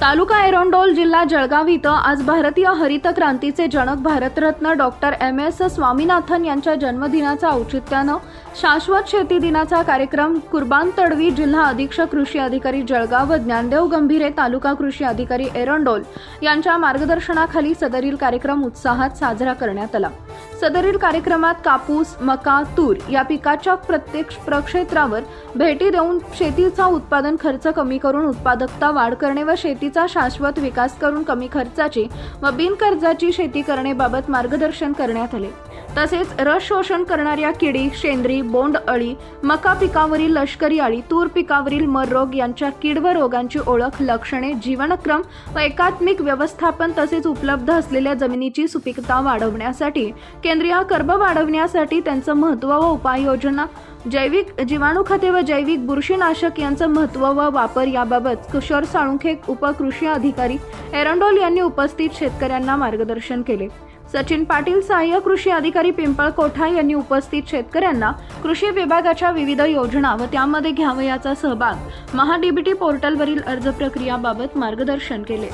तालुका एरोंडोल जिल्हा जळगाव इथं आज भारतीय हरित क्रांतीचे जनक Bharat Ratna doctor M S Swaminathan यांच्या जन्मदिनाचा औचित्यानं शाश्वत शेती दिनाचा कार्यक्रम कुर्बान तडवी जिल्हा अधीक्षक कृषी अधिकारी जळगाव व ज्ञानदेव गंभीरे तालुका कृषी अधिकारी एरोंडोल यांच्या मार्गदर्शनाखाली सदरील कार्यक्रम उत्साहात साजरा करण्यात आला. सदरील कार्यक्रमात कापूस मका तूर या पिकाच्या प्रत्येक प्रक्षेत्रावर भेटी देऊन शेतीचा उत्पादन खर्च कमी करून उत्पादकता वाढ करणे व शेतीचा शाश्वत विकास करून कमी खर्चाची व बिनकर्जाची शेती करण्याबाबत मार्गदर्शन करण्यात आले. तसेच रस शोषण करणाऱ्या किडी शेंद्री बोंड अळी मका पिकावरील लष्करी अळी तूर पिकावरील मर रोग यांच्या किड व रोगांची ओळख लक्षणे जीवनक्रम व एकात्मिक व्यवस्थापन तसेच उपलब्ध असलेल्या जमिनीची सुपीकता वाढवण्यासाठी केंद्रीय कर्ब वाढवण्यासाठी त्यांचं महत्त्व व उपाययोजना जैविक जीवाणू खते व जैविक बुरशीनाशक यांचं महत्त्व व वापर याबाबत किशोर साळुंखे उपकृषी अधिकारी एरंडोल यांनी उपस्थित शेतकऱ्यांना मार्गदर्शन केले. सचिन पाटील सहाय्यक कृषी अधिकारी पिंपळ कोठा यांनी उपस्थित शेतकऱ्यांना कृषी विभागाच्या विविध योजना व त्यामध्ये घ्यावयाचा सहभाग महाडीबीटी पोर्टलवरील अर्ज प्रक्रियाबाबत मार्गदर्शन केले.